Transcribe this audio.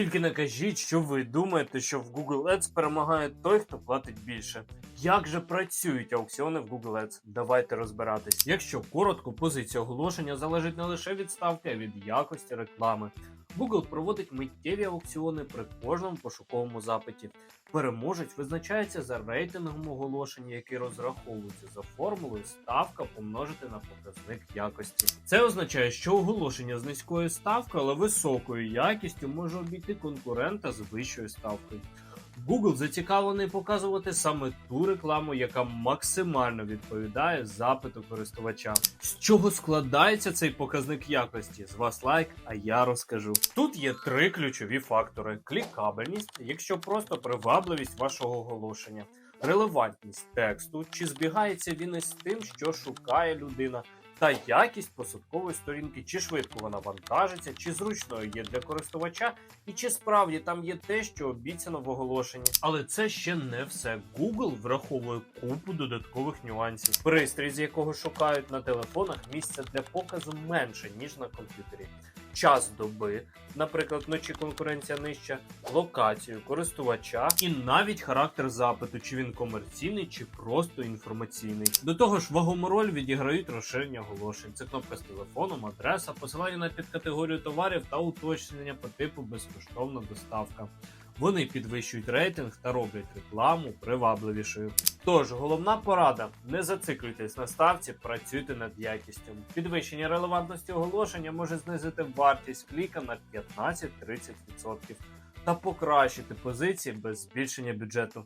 Тільки не кажіть, що ви думаєте, що в Google Ads перемагає той, хто платить більше. Як же працюють аукціони в Google Ads? Давайте розбиратись. Якщо коротко, позиція оголошення залежить не лише від ставки, а від якості реклами. Google проводить миттєві аукціони при кожному пошуковому запиті. Переможець визначається за рейтингом оголошення, який розраховується за формулою ставка помножити на показник якості. Це означає, що оголошення з низькою ставкою, але високою якістю може обійти конкурента з вищою ставкою. Google зацікавлений показувати саме ту рекламу, яка максимально відповідає запиту користувача. З чого складається цей показник якості? З вас лайк, а я розкажу. Тут є три ключові фактори: клікабельність, якщо просто привабливість вашого оголошення, релевантність тексту, чи збігається він із тим, що шукає людина. Та якість посадкової сторінки, чи швидко вона вантажиться, чи зручною є для користувача, і чи справді там є те, що обіцяно в оголошенні. Але це ще не все. Google враховує купу додаткових нюансів. Пристрій, з якого шукають на телефонах, місця для показу менше, ніж на комп'ютері. Час доби, наприклад, вночі конкуренція нижча, локацію користувача і навіть характер запиту, чи він комерційний, чи просто інформаційний. До того ж, вагому роль відіграють розширення оголошень. Це кнопка з телефоном, адреса, посилання на підкатегорію товарів та уточнення по типу безкоштовна доставка. Вони підвищують рейтинг та роблять рекламу привабливішою. Тож, головна порада: не зациклюйтесь на ставці, працюйте над якістю. Підвищення релевантності оголошення може знизити вартість кліка на 15-30% та покращити позиції без збільшення бюджету.